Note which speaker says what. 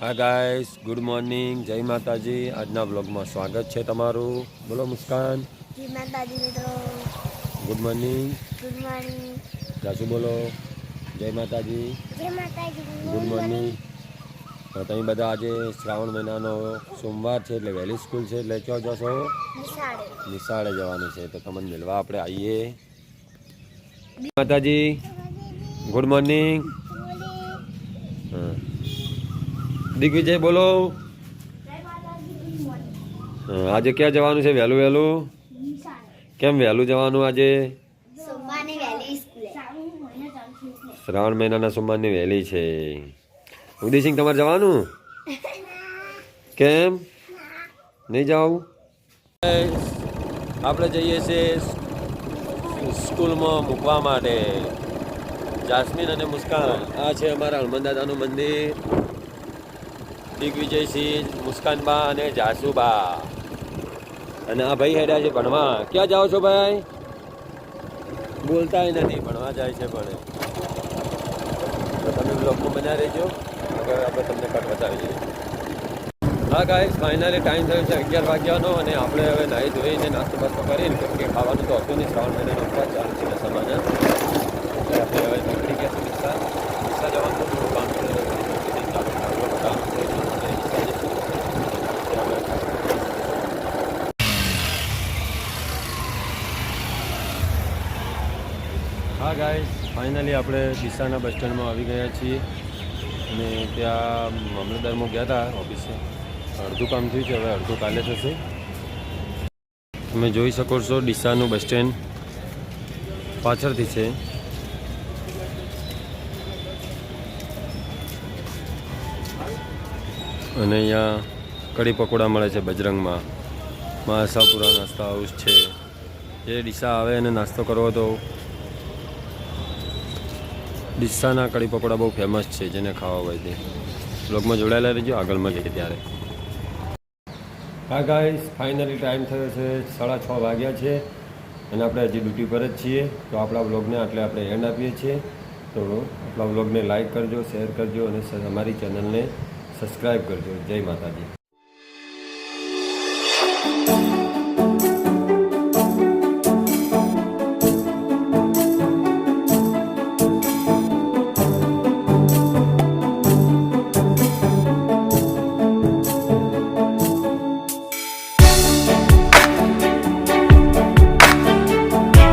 Speaker 1: હા guys good morning જય માતાજી આજના બ્લોગમાં સ્વાગત છે તમારું. બોલો મુસ્કાન.
Speaker 2: જય માતાજી મિત્રો.
Speaker 1: Good morning
Speaker 2: good morning
Speaker 1: Jasu બોલો. જય માતાજી.
Speaker 2: જય માતાજી.
Speaker 1: ગુડ મોર્નિંગ તમે બધા આજે શ્રાવણ મહિનાનો સોમવાર છે એટલે વહેલી સ્કૂલ છે એટલે ક્યાં જશો?
Speaker 2: નિશાળે.
Speaker 1: નિશાળે જવાનું છે. તો તમને મિલવા આપણે આવીએ. માતાજી. ગુડ મોર્નિંગ હા. દિગ્વિજય બોલો. આજે ક્યાં જવાનું છે વહેલું વહેલું? કેમ વહેલું જવાનું આજે? શ્રાવણ મહિનાના સોમવારની વહેલી છે. ઉદયસિંહ તમારે જવાનું? કેમ? નહીં જાવ આપણે જઈએ છીએ સ્કૂલમાં મૂકવા માટે. જાસ્મીન અને મુસ્કાન. આ છે અમારા હનુમાન દાદાનું મંદિર. દિગ્વિજયસિંહ મુસ્કાનબા અને જાસુબા. અને આ ભાઈ હેડા છે ભણવા. ક્યાં જાઓ છો ભાઈ? બોલતાય નથી, ભણવા જાય છે તો તમે બ્લોગમાં બના રહેજો. આપણે તમને કટ બતાવી દઈએ. હા ગાઈસ ફાઇનલી ટાઈમ થયો છે અગિયાર વાગ્યાનો અને આપણે હવે નાહી ધોઈને નાસ્તો બાસ્તો કરીને, કેમ કે ખાવાનું તો હતું નહીં, શ્રાવણ મહિનાનો ઉપવાસ ચાલુ છે દશામાં એટલે આપણે હવે નીકળી ગયા છે રિક્ષા રિક્ષા જવાનું તો થોડું કામ છે એટલે ઘણી બધી ચાલુ ચાલુ કામ છે એટલે રિક્ષા જઈશું. ત્યાં આગળ હા ગાઈસ ફાઇનલી આપણે ડીસાના બસ સ્ટેન્ડમાં આવી ગયા છીએ. અને ત્યાં મામલતદારમાં ગયા હતા ઓફિસે અડધું કામ થયું છે, હવે અડધું કાલે થશે. તમે જોઈ શકો છો ડીસાનું બસ સ્ટેન્ડ પાછળથી છે. અને અહીંયા કઢી પકોડા મળે છે બજરંગમાં. માં આશાપુરા નાસ્તા હાઉસ છે. જે ડીસા આવે અને નાસ્તો કરવો તો ડીસાના કઢી પકોડા બહુ ફેમસ છે, જેને ખાવા હોય તે. બ્લોગમાં જોડાયેલા રહેજો, આગળમાં જઈએ ત્યારે. હા ગાઈસ ફાઇનલી ટાઈમ થયો છે સાડા છ વાગ્યા છે અને આપણે હજી ડ્યુટી પર જ છીએ. તો આપણા બ્લોગને આટલે આપણે એન્ડ આપીએ છીએ. તો આપણા બ્લોગને લાઇક કરજો શેર કરજો અને અમારી ચેનલને સબસ્ક્રાઈબ કરજો. જય માતાજી.